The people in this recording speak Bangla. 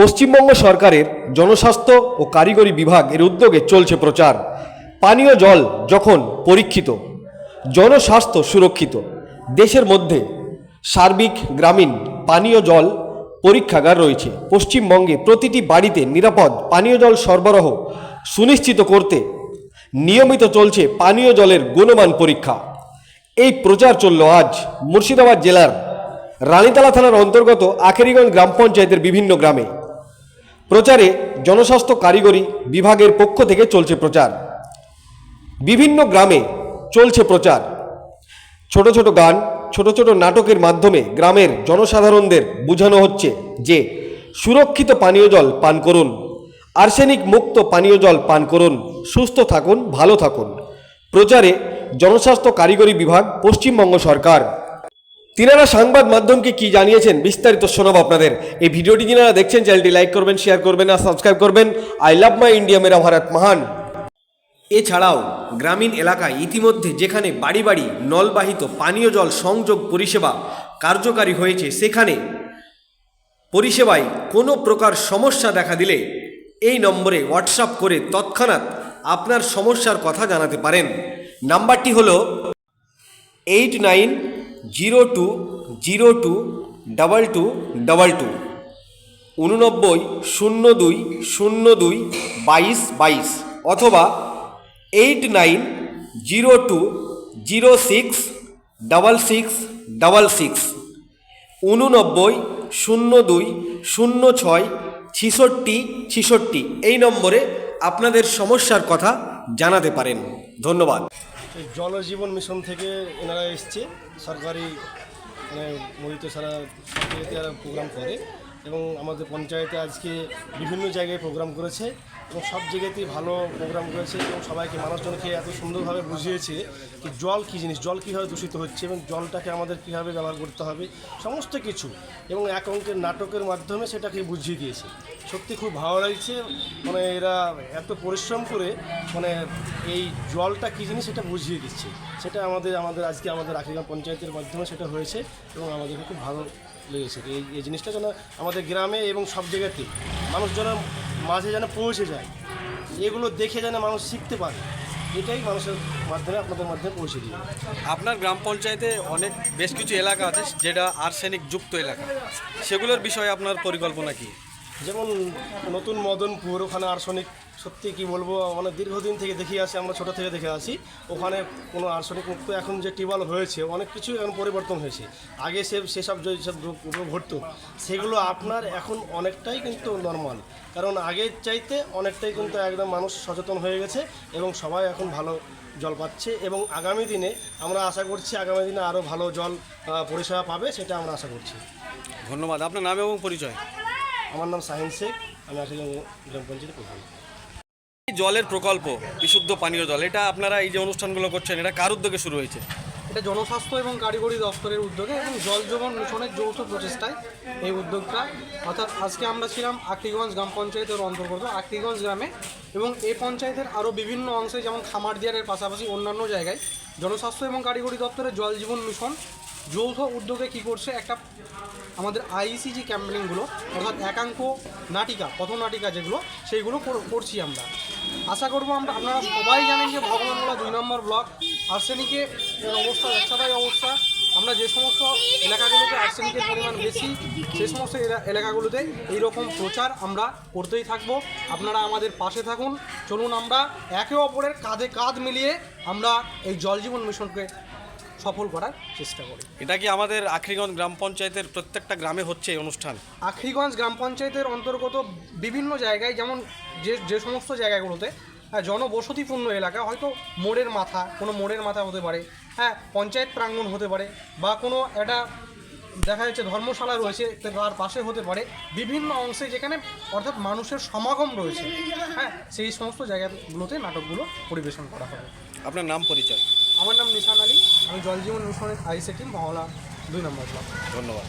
পশ্চিমবঙ্গ সরকারের জনস্বাস্থ্য ও কারিগরি বিভাগ এর উদ্যোগে চলছে প্রচার। পানীয় জল যখন পরীক্ষিত, জনস্বাস্থ্য সুরক্ষিত, দেশের মধ্যে সার্বিক, গ্রামীণ পানীয় জল পরীক্ষাগার রয়েছে। পশ্চিমবঙ্গে প্রতিটি বাড়িতে নিরাপদ পানীয় জল সরবরাহ সুনিশ্চিত করতে নিয়মিত চলছে পানীয় জলের গুণমান পরীক্ষা। এই প্রচার চলল আজ মুর্শিদাবাদ জেলার রানীতলা থানার অন্তর্গত আখেরিগঞ্জ গ্রাম পঞ্চায়েতের বিভিন্ন গ্রামে। প্রচারে জনস্বাস্থ্য কারিগরি বিভাগের পক্ষ থেকে চলছে প্রচার। বিভিন্ন গ্রামে চলছে প্রচার। ছোট ছোট গান, ছোট ছোট নাটকের মাধ্যমে গ্রামের জনসাধারণদের বোঝানো হচ্ছে যে সুরক্ষিত পানীয় জল পান করুন, আর্সেনিক মুক্ত পানীয় জল পান করুন, সুস্থ থাকুন, ভালো থাকুন। প্রচারে জনস্বাস্থ্য কারিগরি বিভাগ, পশ্চিমবঙ্গ সরকার। তিনারা সংবাদ মাধ্যমকে কি জানিয়েছেন বিস্তারিত শোনাবো আপনাদের। এই ভিডিওটি যিনারা দেখছেন, চ্যানেলটি লাইক করবেন, শেয়ার করবেন আর সাবস্ক্রাইব করবেন। আই লাভ মাই ইন্ডিয়া, মেরা ভারত মহান। এছাড়াও গ্রামীণ এলাকায় ইতিমধ্যে যেখানে বাড়ি বাড়ি নলবাহিত পানীয় জল সংযোগ পরিষেবা কার্যকারী হয়েছে, সেখানে পরিষেবায় কোনো প্রকার সমস্যা দেখা দিলে এই নম্বরে হোয়াটসঅ্যাপ করে তৎক্ষণাৎ আপনার সমস্যার কথা জানাতে পারেন। নাম্বারটি হলো eight nine zero two zero two, double two double two, উননব্বই শূন্য দুই শূন্য দুই বাইশ বাইশ অথবা eight nine, zero two, zero six, double six double six উননব্বই শূন্য দুই শূন্য ছয় ছিষট্টি ছিষট্টি এই নম্বরে আপনাদের সমস্যার কথা জানাতে পারেন। ধন্যবাদ। জলজীবন মিশন থেকে এনারা এসছে। সরকারি মানে মরিত সারা সরকারিতে প্রোগ্রাম করে এবং আমাদের পঞ্চায়েতে আজকে বিভিন্ন জায়গায় প্রোগ্রাম করেছে। এবং সব জায়গাতেই ভালো প্রোগ্রাম করেছে এবং সবাইকে মানুষজনকে এত সুন্দরভাবে বুঝিয়েছে কি জল কী জিনিস, জল কীভাবে দূষিত হচ্ছে এবং জলটাকে আমাদের কীভাবে ব্যবহার করতে হবে, সমস্ত কিছু। এবং এক অঙ্কের নাটকের মাধ্যমে সেটাকে বুঝিয়ে দিয়েছে। সত্যি খুব ভালো লাগছে মানে এরা এত পরিশ্রম করে মানে এই জলটা কী জিনিস সেটা বুঝিয়ে দিচ্ছে। সেটা আমাদের আমাদের আজকে আমাদের আখিরাম পঞ্চায়েতের মাধ্যমে সেটা হয়েছে এবং আমাদেরকে খুব ভালো লেগেছে। এই এই জিনিসটা যেন আমাদের গ্রামে এবং সব জায়গাতে মানুষ যেন মাঝে যেন পৌঁছে যায়। এগুলো দেখে যেন মানুষ শিখতে পারে। এটাই মানুষের মাধ্যমে আপনাদের মাধ্যমে পৌঁছে দিই আপনার গ্রাম পঞ্চায়েতে অনেক বেশ কিছু এলাকা আছে যেটা আর্সেনিক যুক্ত এলাকা। সেগুলোর বিষয়ে আপনার পরিকল্পনা কি? যেমন নতুন মদনপুর ওখানে আর্সনিক সত্যি কি বলব মানে দীর্ঘদিন থেকে দেখি আসি আমরা ছোটো থেকে দেখে আসি। ওখানে কোনো আর্সনিক মুক্ত এখন যে টিউবওয়েল হয়েছে অনেক কিছু এখন পরিবর্তন হয়েছে। আগে সে সেসব যেসব ঘটতো সেগুলো আপনার এখন অনেকটাই কিন্তু নর্মাল কারণ আগের চাইতে অনেকটাই কিন্তু একদম মানুষ সচেতন হয়ে গেছে এবং সবাই এখন ভালো জল পাচ্ছে এবং আগামী দিনে আমরা আশা করছি আগামী দিনে আরও ভালো জল পরিষেবা পাবে সেটা আমরা আশা করছি। ধন্যবাদ। আপনার নাম এবং পরিচয়? আমার নাম সাহিন শেখ আমি আসলে গ্রাম পঞ্চায়েত প্রধান। জলের প্রকল্প, বিশুদ্ধ পানীয় জল, এটা আপনারা এই যে অনুষ্ঠানগুলো করছেন, এটা কার উদ্যোগে শুরু হয়েছে? এটা জনস্বাস্থ্য এবং কারিগরি দপ্তরের উদ্যোগে এবং জল জীবন মিশনের যৌথ প্রচেষ্টায় এই উদ্যোগটা। অর্থাৎ আজকে আমরা ছিলাম আকরিগঞ্জ গ্রাম পঞ্চায়েতের অন্তর্গত আকরিগঞ্জ গ্রামে এবং এই পঞ্চায়েতের আরও বিভিন্ন অংশে যেমন খামারদিয়ারের পাশাপাশি অন্যান্য জায়গায় জনস্বাস্থ্য এবং কারিগরি দপ্তরের জল জীবন মিশন যৌথ উদ্যোগে কী করছে একটা আমাদের আইসিজি ক্যাম্পেনিংগুলো অর্থাৎ একাঙ্ক নাটিকা, পথনাটিকা যেগুলো, সেইগুলো করছি আমরা। আশা করব আমরা আপনারা সবাই জানেন যে ভগবানগোলা দুই নম্বর ব্লক, আর্সেনিকে অবস্থা ব্যবসাদায়ী অবস্থা, আমরা যে সমস্ত এলাকাগুলোতে আর্সেনিকের পরিমাণ বেশি, সে সমস্ত এলা- এলাকাগুলোতে এই রকম প্রচার আমরা করতেই থাকব। আপনারা আমাদের পাশে থাকুন। চলুন আমরা একে অপরের কাঁধে কাঁধ মিলিয়ে আমরা এই জল জীবন মিশনকে সফল করার চেষ্টা করি। এটা কি আমাদের আখরিগঞ্জ গ্রাম পঞ্চায়েতের প্রত্যেকটা গ্রামে হচ্ছে এই অনুষ্ঠান? আখরিগঞ্জ গ্রাম পঞ্চায়েতের অন্তর্গত বিভিন্ন জায়গায় যেমন যে যে সমস্ত জায়গাগুলোতে হ্যাঁ জনবসতিপূর্ণ এলাকা হয়তো মোড়ের মাথা কোনো মোড়ের মাথা হতে পারে হ্যাঁ পঞ্চায়েত প্রাঙ্গণ হতে পারে বা কোনো একটা দেখা যাচ্ছে ধর্মশালা রয়েছে তার পাশে হতে পারে বিভিন্ন অংশে যেখানে অর্থাৎ মানুষের সমাগম রয়েছে। হ্যাঁ সেই সমস্ত জায়গাগুলোতে নাটকগুলো পরিবেশন করা হবে। আপনার নাম পরিচয়? আমার নাম নিশান আলী। আমি জলজীবন মিশনের আইসিটি মহলা দুই নম্বর ধন্যবাদ।